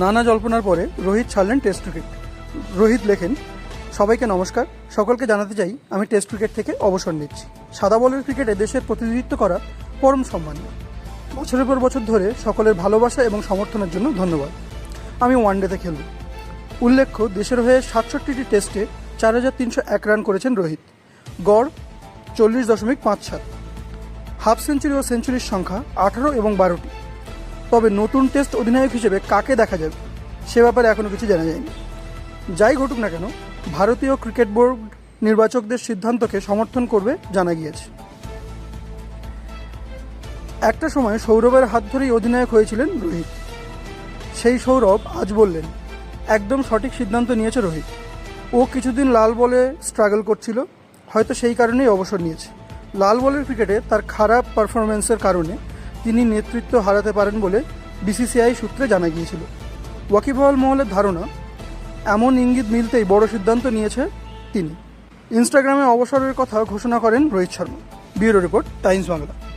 নানা জল্পনার পরে রোহিত ছাড়লেন টেস্ট ক্রিকেট রোহিত লেখেন, সবাইকে নমস্কার। সকলকে জানাতে চাই, আমি টেস্ট ক্রিকেট থেকে অবসর নিচ্ছি। সাদা বলের ক্রিকেটে দেশের প্রতিনিধিত্ব করা পরম সম্মান। বছরের পর বছর ধরে সকলের ভালোবাসা এবং সমর্থনের জন্য ধন্যবাদ। আমি ওয়ানডেতে খেলব। উল্লেখ্য, দেশের হয়ে সাতষট্টিটি টেস্টে চার হাজার তিনশো এক রান করেছেন রোহিত। গড় চল্লিশ দশমিক পাঁচ সাত। হাফ সেঞ্চুরি ও সেঞ্চুরির সংখ্যা আঠারো এবং বারোটি। তবে নতুন টেস্ট অধিনায়ক হিসেবে কাকে দেখা যাবে, সে ব্যাপারে এখনও কিছু জানা যায়নি। যাই ঘটুক না কেন, ভারতীয় ক্রিকেট বোর্ড নির্বাচকদের সিদ্ধান্তকে সমর্থন করবে জানা গিয়েছে। একটা সময় সৌরভের হাত ধরেই অধিনায়ক হয়েছিলেন রোহিত। সেই সৌরভ আজ বললেন, একদম সঠিক সিদ্ধান্ত নিয়েছে রোহিত। ও কিছুদিন লাল বলে স্ট্রাগল করছিল, হয়তো সেই কারণেই অবসর নিয়েছে। লাল বলের ক্রিকেটে তার খারাপ পারফরমেন্সের কারণে তিনি নেতৃত্ব হারাতে পারেন বলে বিসিসিআই সূত্রে জানা গিয়েছিল। ওয়াকিবহল মহলের ধারণা, এমন ইঙ্গিত মিলতেই বড় সিদ্ধান্ত নিয়েছে তিনি। ইনস্টাগ্রামে অবসরের কথা ঘোষণা করেন Rohit Sharma. Bureau report Times Bangla.